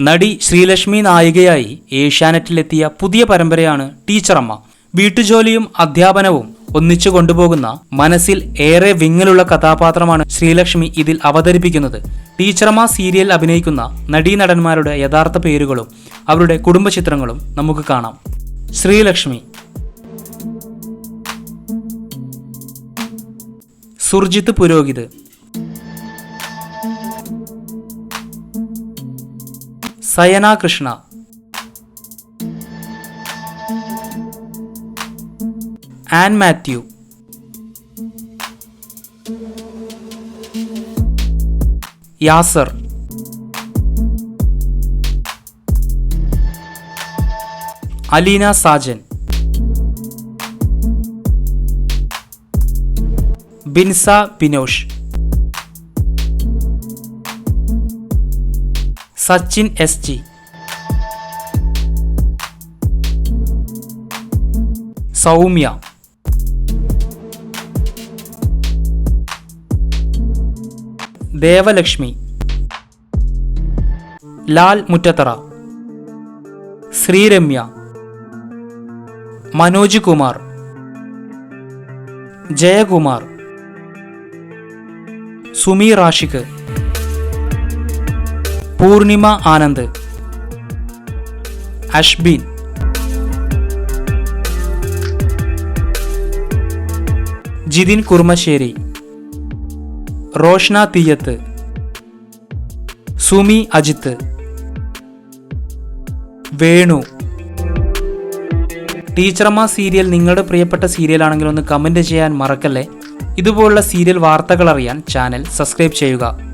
നടി ശ്രീലക്ഷ്മി നായികയായി ഏഷ്യാനെറ്റിലെത്തിയ പുതിയ പരമ്പരയാണ് ടീച്ചറമ്മ. വീട്ടുജോലിയും അധ്യാപനവും ഒന്നിച്ചു കൊണ്ടുപോകുന്ന മനസ്സിൽ ഏറെ വിങ്ങലുള്ള കഥാപാത്രമാണ് ശ്രീലക്ഷ്മി ഇതിൽ അവതരിപ്പിക്കുന്നത്. ടീച്ചറമ്മ സീരിയൽ അഭിനയിക്കുന്ന നടീനടന്മാരുടെ യഥാർത്ഥ പേരുകളും അവരുടെ കുടുംബചിത്രങ്ങളും നമുക്ക് കാണാം. Sreelakshmi. Surjith Purohit. Sayana Krishna. An Mathew. Yasar. Aleena Sajan. Binsa Binosh. Sachin S G. Soumya. Devalakshmi. Lal Muttathara. Sreeramya. Manoj Kumar. Jayakumar. Sumi Rashik. Poornima Anand. Ashbin Jithin Kurmassery Roshna Theeyath. Sumi Ajith. Venu. ടീച്ചറമ്മ സീരിയൽ നിങ്ങളുടെ പ്രിയപ്പെട്ട സീരിയലാണെങ്കിൽ ഒന്ന് കമന്റ് ചെയ്യാൻ മറക്കല്ലേ? ഇതുപോലുള്ള സീരിയൽ വാർത്തകൾ അറിയാൻ ചാനൽ സബ്സ്ക്രൈബ് ചെയ്യുക.